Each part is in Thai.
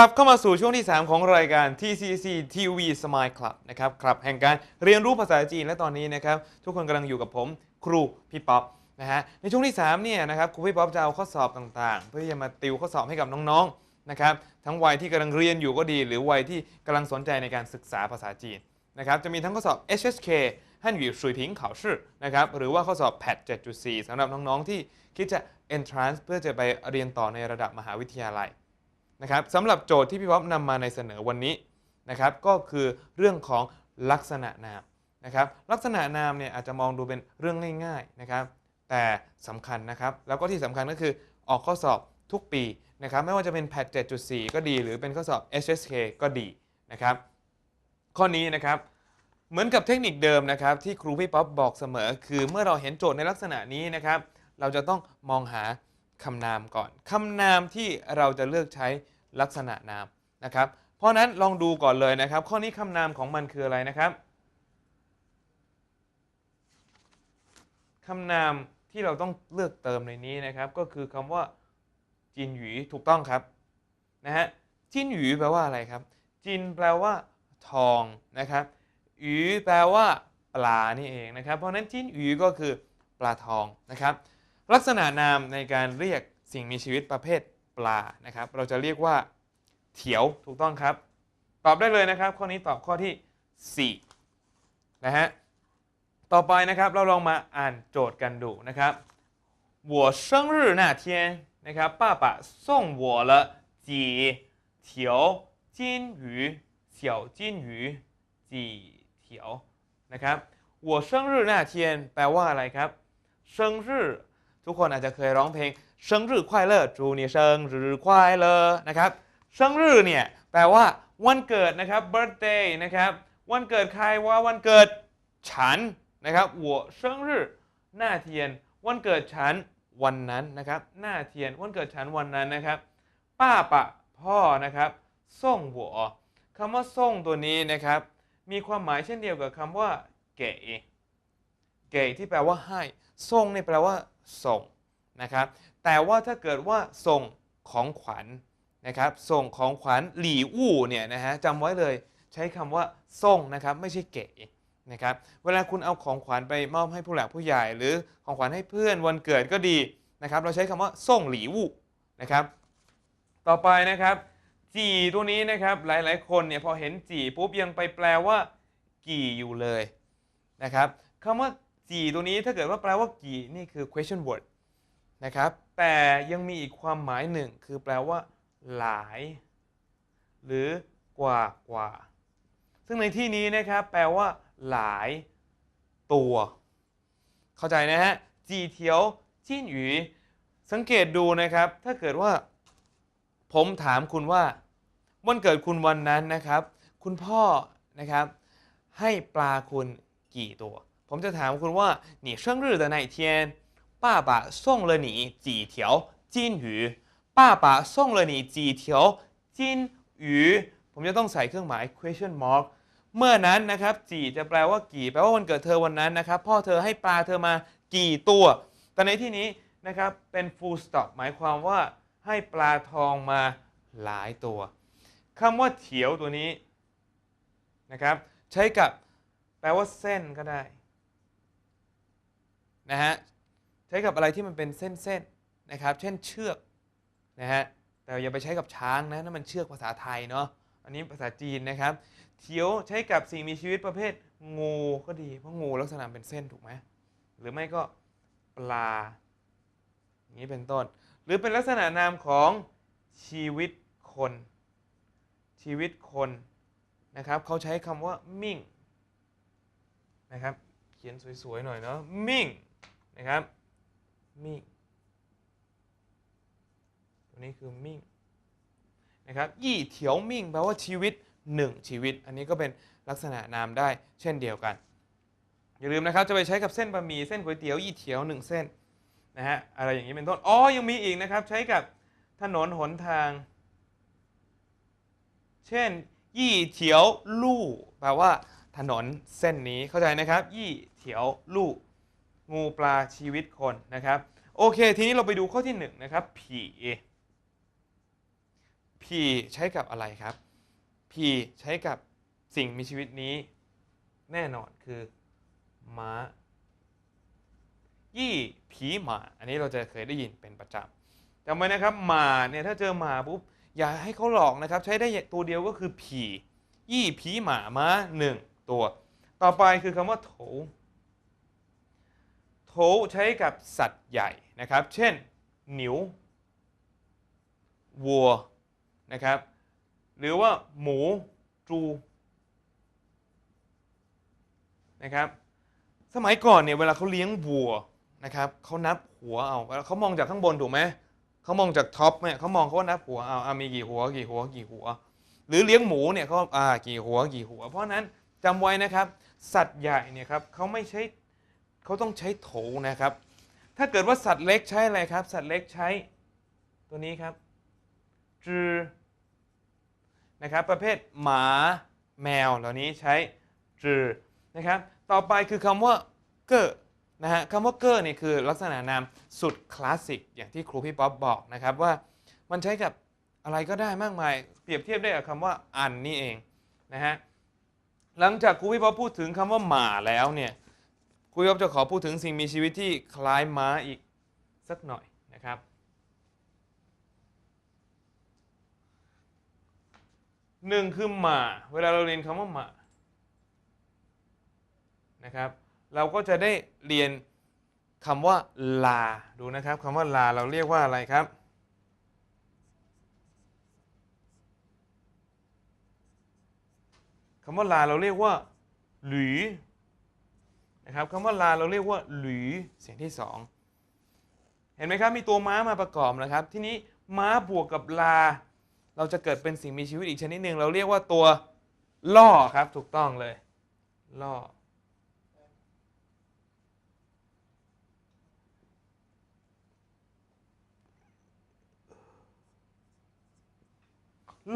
ลับเข้ามาสู่ช่วงที่ 3 ของรายการ TCC TV Smile Club นะครับคลับแห่งการเรียนรู้ภาษาจีนและตอนนี้นะครับ ทุกคนกำลังอยู่กับผมครูพี่ป๊อปนะฮะในช่วงที่3เนี่ยนะครับครูพี่ป๊อปจะเอาข้อสอบต่างๆ เพื่อที่จะมาติวข้อสอบให้กับน้องๆนะครับทั้งวัยที่กำลังเรียนอยู่ก็ดี หรือวัยที่กำลังสนใจในการศึกษาภาษาจีนนะครับจะมีทั้งข้อสอบ HSK ฮั่นหยูสุยผิง考试นะครับหรือว่าข้อสอบ PAT 7.4สำหรับน้องๆที่คิดจะ entrance เพื่อจะไปเรียนต่อในระดับมหาวิทยาลัย นะครับสำหรับโจทย์ที่พี่ป๊อปนำมาในเสนอวันนี้นะครับก็คือเรื่องของลักษณะนามนะครับลักษณะนามเนี่ยอาจจะมองดูเป็นเรื่องง่ายๆนะครับแต่สำคัญนะครับแล้วก็ที่สำคัญก็คือออกข้อสอบทุกปีนะครับไม่ว่าจะเป็น PAT 7.4 ก็ดี หรือเป็นข้อสอบ HSK ก็ดีนะครับข้อนี้นะครับเหมือนกับเทคนิคเดิมนะครับที่ครูพี่ป๊อปบอกเสมอ คือเมื่อเราเห็นโจทย์ในลักษณะนี้นะครับเราจะต้องมองหา คำนามก่อนคำนามที่เราจะเลือกใช้ลักษณะนามนะครับ เพราะนั้นลองดูก่อนเลยนะครับ ข้อนี้คำนามของมันคืออะไรนะครับคำนามที่เราต้องเลือกเติมในนี้นะครับ ก็คือคำว่าจินหยีถูกต้องครับนะฮะจินหยีแปลว่าอะไรครับ จินแปลว่า ทองนะครับหยีแปลว่า ปลานี่เองนะครับ เพราะฉะนั้นจินหยีก็คือปลาทองนะครับ ลักษณะนามในการเรียกสิ่งมีชีวิตประเภทปลานะครับ เราจะเรียกว่า เถียวถูกต้องครับ ตอบได้เลยนะครับ ข้อนี้ตอบข้อที่ 4 นะฮะ ต่อไปนะครับ เราลองมาอ่านโจทย์กันดูนะครับ我生日那天นะครับ爸爸送我了几条金鱼小金鱼几条นะครับ我生日那天แปลว่าอะไรครับ生日 ทุกคนอาจจะเคยร้องเพลงเชิงรื่อควาเลอร์จูนี่เชิงรือควาเลอร์นะครับเชิงรือเนี่ยแปลว่าวันเกิดนะครับ birthday นะครับวันเกิดใครว่าวันเกิดฉันนะครับหัวเชิงรือหน้าเทียน วันเกิดฉันวันนั้นนะครับหน้าเทียนวันเกิดฉันวันนั้นนะครับ ป้าปะพ่อนะครับส่งหัวคำว่าส่งตัวนี้นะครับ มีความหมายเช่นเดียวกับคำว่าเก๋เก๋ที่แปลว่าให้ส่งนี่แปลว่า ส่งนะครับ แต่ว่าถ้าเกิดว่าส่งของขวัญนะครับ ส่งของขวัญหลี่อู่เนี่ยนะฮะจำไว้เลยใช้คำว่าส่งนะครับไม่ใช่เก๋นะครับ เวลาคุณเอาของขวัญไปมอบให้ผู้หลักผู้ใหญ่ หรือของขวัญให้เพื่อนวันเกิดก็ดีนะครับ เราใช้คำว่าส่งหลี่อู่นะครับ ต่อไปนะครับจีตัวนี้นะครับหลายๆ คนเนี่ยพอเห็นจีปุ๊บยังไปแปลว่า กี่อยู่เลยนะครับคำว่า จีตัวนี้ถ้าเกิดว่าแปลว่ากี่นี่คือ question word นะครับ แต่ยังมีอีกความหมายหนึ่ง คือแปลว่า หลาย หรือกว่ากว่า ซึ่งในที่นี้นะครับแปลว่า หลายตัว เข้าใจนะฮะจีเทียวจิ้นหยูสังเกตดูนะครับ ถ้าเกิดว่า ผมถามคุณว่า วันเกิดคุณวันนั้นนะครับ คุณพ่อนะครับ ให้ปลาคุณกี่ตัว ผมจะถามคุณว่า你生日的那一天爸爸送了你几条金鱼爸爸送了你几条金鱼ผมจะต้องใส่เครื่องหมาย question mark เมื่อนั้นนะครับจีจะแปลว่ากี่ แปลว่าวันเกิดเธอวันนั้นนะครับ พ่อเธอให้ปลาเธอมากี่ตัว แต่ในที่นี้นะครับเป็น full stop หมายความว่าให้ปลาทองมาหลายตัวคำว่าเถียวตัวนี้นะครับ ใช้กับแปลว่าเส้นก็ได้ นะฮะใช้กับอะไรที่มันเป็นเส้นๆนะครับ เช่นเชือกนะฮะแต่อย่าไปใช้กับช้างนะนั่นมันเชือกภาษาไทยเนาะอันนี้ภาษาจีนนะครับเถียวใช้กับสิ่งมีชีวิตประเภทงูก็ดีเพราะงูลักษณะเป็นเส้นถูกไหมหรือไม่ก็ปลาอย่างนี้เป็นต้น หรือเป็นลักษณะนามของชีวิตคน ชีวิตคนนะครับเขาใช้คำว่ามิ่งนะครับเขียนสวยๆหน่อยเนาะมิ่ง นะครับมิ่งตัวนี้คือมิ่งนะครับยี่เถียวมิ่งแปลว่าชีวิตหนึ่งชีวิต อันนี้ก็เป็นลักษณะนามได้เช่นเดียวกัน อย่าลืมนะครับจะไปใช้กับเส้นบะหมี่เส้นก๋วยเตี๋ยวยี่เถียวหนึ่งเส้นนะฮะอะไรอย่างนี้เป็นต้นอ๋อยังมีอีกนะครับใช้กับถนนหนทาง เช่น ยี่เถียวลู่แปลว่าถนนเส้นนี้เข้าใจนะครับ ยี่เถียวลู่ งูปลาชีวิตคนนะครับ โอเค ทีนี้เราไปดูข้อที่หนึ่งนะครับผีผีใช้กับอะไรครับพีใช้กับสิ่งมีชีวิตนี้ แน่นอนคือม้า ยี่ผีหมา อันนี้เราจะเคยได้ยินเป็นประจำจำไว้นะครับหมาเนี่ยถ้าเจอหมาปุ๊บอย่าให้เขาหลอกนะครับ ใช้ได้ตัวเดียวก็คือผียี่ผีหมาม้าหนึ่งตัว ต่อไปคือคำว่าโถ โถใช้กับสัตว์ใหญ่นะครับ เช่นหนิววัวนะครับ หรือว่าหมูจูนะครับ สมัยก่อนเนี่ยเวลาเขาเลี้ยงวัวนะครับเขานับหัวเอาเขามองจากข้างบนถูกไหมเขามองจากท็อปเนี่ยเขามองเขาว่านับหัวเอาอะมีกี่หัวกี่หัวกี่หัว หรือเลี้ยงหมูเนี่ยเขาอ่ากี่หัวกี่หัว เพราะนั้นจำไว้นะครับ สัตว์ใหญ่เนี่ยครับเขาไม่ใช้ เขาต้องใช้โถนะครับ ถ้าเกิดว่าสัตว์เล็กใช้อะไรครับ สัตว์เล็กใช้ตัวนี้ครับจือนะครับ ประเภทหมาแมวเหล่านี้ใช้จือนะครับ ต่อไปคือคำว่าเกอนะฮะคำว่าเกอร์เนี่ยคือลักษณะนามสุดคลาสสิกอย่างที่ครูพี่ป๊อปบอกนะครับว่ามันใช้กับอะไรก็ได้มากมาย เปรียบเทียบได้กับคำว่าอันนี่เองนะฮะหลังจากครูพี่ป๊อปพูดถึงคำว่าหมาแล้วเนี่ย ครูพี่ป๊อปจะขอพูดถึงสิ่งมีชีวิตที่คล้ายม้าอีกสักหน่อยนะครับ หนึ่งคือหมา เวลาเราเรียนคำว่าหมานะครับ เราก็จะได้เรียนคำว่าลา ดูนะครับคำว่าลาเราเรียกว่าอะไรครับ คำว่าลาเราเรียกว่าหรือ นะครับคำว่าลาเราเรียกว่าหรือเสียงที่สองเห็นไหมครับมีตัวม้ามาประกอบนะครับ ทีนี้ม้าบวกกับลา เราจะเกิดเป็นสิ่งมีชีวิตอีกชนิดหนึ่งเราเรียกว่าตัวล่อครับถูกต้องเลยล่อ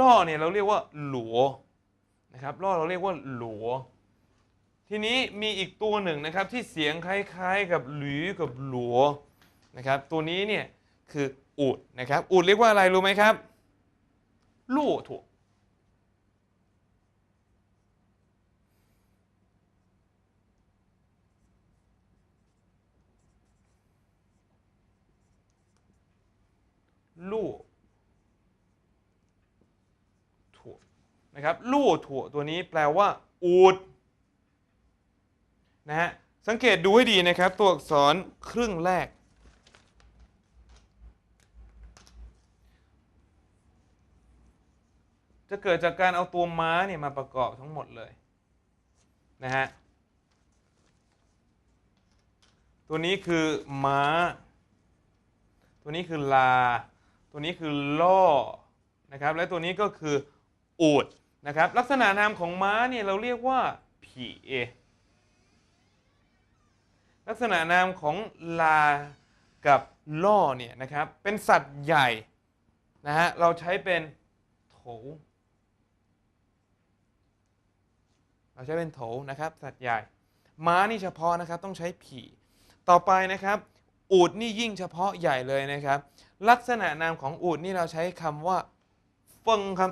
ล่อเนี่ยเราเรียกว่าหลัวนะครับล่อเราเรียกว่าหลัว ทีนี้มีอีกตัวหนึ่งนะครับที่เสียงคล้ายๆ กับหรือกับหลัวนะครับตัวนี้เนี่ยคืออูดนะครับอูดเรียกว่าอะไรรู้ไหมครับลู่ถูกลู่ถั่วนะครับลู่ถั่วตัวนี้แปลว่า อูด นะฮะสังเกตดูให้ดีนะครับ ตัวอักษรครึ่งแรก จะเกิดจากการเอาตัวม้าเนี่ยมาประกอบทั้งหมดเลยนะฮะตัวนี้คือม้า ตัวนี้คือลา ตัวนี้คือล่อนะครับและตัวนี้ก็คืออูดนะครับลักษณะนามของม้าเนี่ยเราเรียกว่าผีเอ ลักษณะนามของลากับล่อเนี่ยนะครับเป็นสัตว์ใหญ่นะฮะเราใช้เป็นโถ เราใช้เป็นโถนะครับสัตว์ใหญ่ ม้านี่เฉพาะนะครับต้องใช้ผี ต่อไปนะครับ อูดนี่ยิ่งเฉพาะใหญ่เลยนะครับ ลักษณะนามของอูดนี่เราใช้คำว่าเฟิงครับ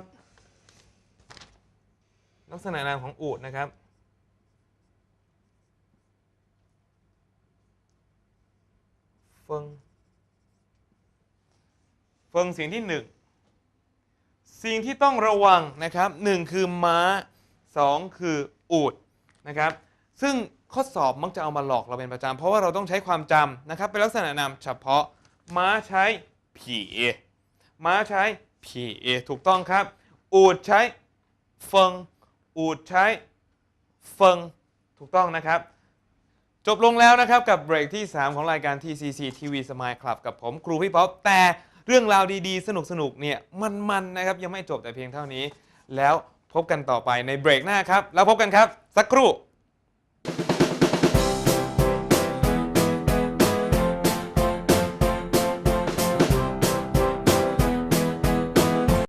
ลักษณะนามของอูดนะครับ เฟิงเฟิงสียงที่หนึ่งสิ่งที่ต้องระวังนะครับหนึ่งคือม้าสองคืออูดนะครับ ซึ่งข้อสอบมักจะเอามาหลอกเราเป็นประจำเพราะว่าเราต้องใช้ความจำนะครับ เป็นลักษณะนามเฉพาะ ม้าใช้ผีม้าใช้ผีถูกต้องครับ อูดใช้เฟิงอูดใช้เฟิงถูกต้องนะครับ จบลงแล้วนะครับ กับเบรกที่ 3 ของรายการ TCC TV Smile Club กับผมครูพี่ป๊อปแต่เรื่องราวดีๆ สนุกๆเนี่ยมันๆนะครับ ยังไม่จบแต่เพียงเท่านี้ แล้วพบกันต่อไปในเบรกหน้าครับ แล้วพบกันครับ สักครู่